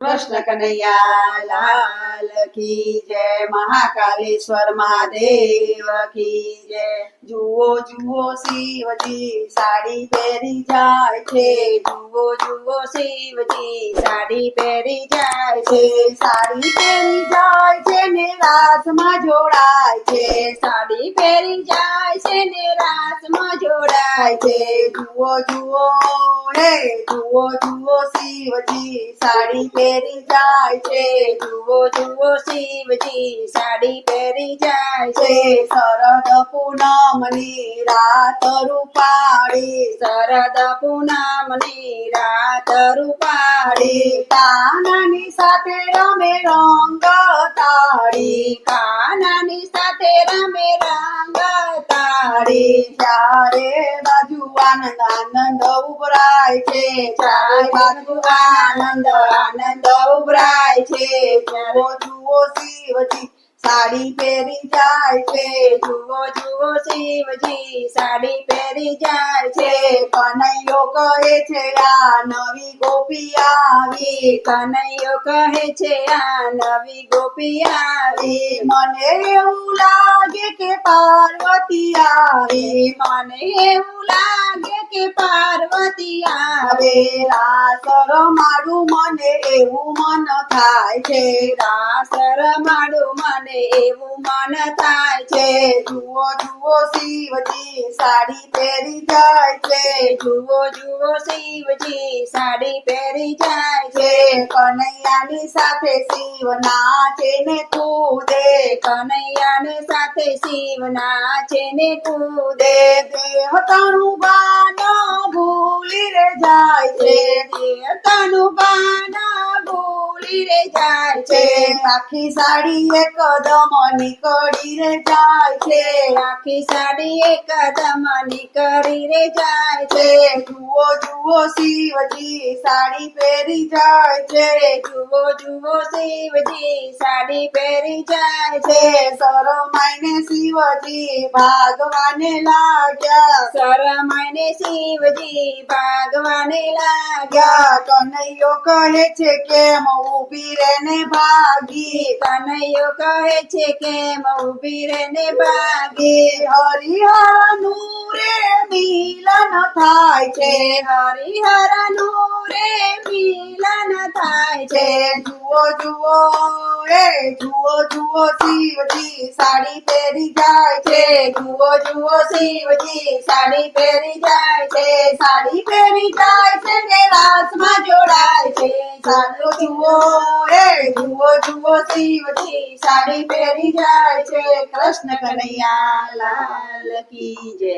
Right. Krishna Kanaiya કી જય, મહાકાલેશ્વર મહાદેવ કી જય. જુઓ જુઓ શિવજી, સાડી પહેરી જાય છે. જુઓ જુઓ શિવજી, સાડી પહેરી જાય છે. સાડી પહેરી જાય છે ને રાસમાં જોડાય છે. સાડી પહેરી જાય છે ને રાસમાં જોડાય છે. જુઓ જુઓ રે જુઓ જુઓ શિવજી, સાડી પહેરી જાય છે. જુઓ જુઓ, શિવજી, સાડી પહેરી જાય છે. શરદ પૂનમની રાત રૂપાળી, શરદ પૂનમની રાત રૂપાળી. કાનાની સાથે રમે રંગ તાળી, કાનાની સાથે રમે રંગ તાળી. બાજુ આનંદ આનંદ ઉભરાય છે. ચારે બાજુ આનંદ આનંદ ઉભરાય છે. જુઓ જુઓ શિવજી. સાડી પહેરી જાય છે, જુઓ જુઓ શિવજી, સાડી પહેરી જાય છે. કનૈયો કહે છે, આ નવી ગોપી આવી. કનૈયો કહે છે, આ નવી ગોપી આવી. મને એવું લાગે કે પાર્વતી આવી. મને એવું લાગે કે પાર્વતી આવે. રાસર મારું, મને એવું મન થાય છે. રાસર રમાડું મને એવું મન થાય છે. જુઓ જુઓ, શિવજી, સાડી પહેરી જાય છે. જુઓ જુઓ, શિવજી, સાડી પહેરી જાય છે. કનૈયાની સાથે શિવ નાચે ને કૂદે. કનૈયાની સાથે શિવ નાચે ને કૂદે. દેવતાનું બાન ભૂલી રે જાય છે. દેવતાનું બાન ભૂલી રે જાય છે. આખી સાડી એકદમ નીકળી રે જાય છે. આખી સાડી એકદમ નીકળી રે જાય છે. જુઓ જુઓ, શિવજી, સાડી પહેરી જાય છે. જુઓ જુઓ, શિવજી, સાડી પહેરી જાય છે. શરમાઈને શિવજી, ભાગવાને લાગ્યા. શરમાઈને શિવજી, ભાગવાને લાગ્યા. કનૈયો કહે છે કેમ રે ને ભાગી. કનૈયો કહે છે, કેમ ઊભી રે ને ભાગી? હરિહર નૂરે મિલન થાય છે. હરિહર નૂરે મિલન થાય છે. જુઓ જુઓ, એ જુઓ જુઓ, શિવજી, સાડી પહેરી જાય છે. જુઓ જુઓ, શિવજી, સાડી પહેરી જાય છે. સાડી પહેરી જાય છે ને રાસમાં જોડાય સાડો જુઓ રે જુઓ જુઓ શિવજી સાડી પહેરી જાય છે. કૃષ્ણ કનૈયા લાલ કી જય.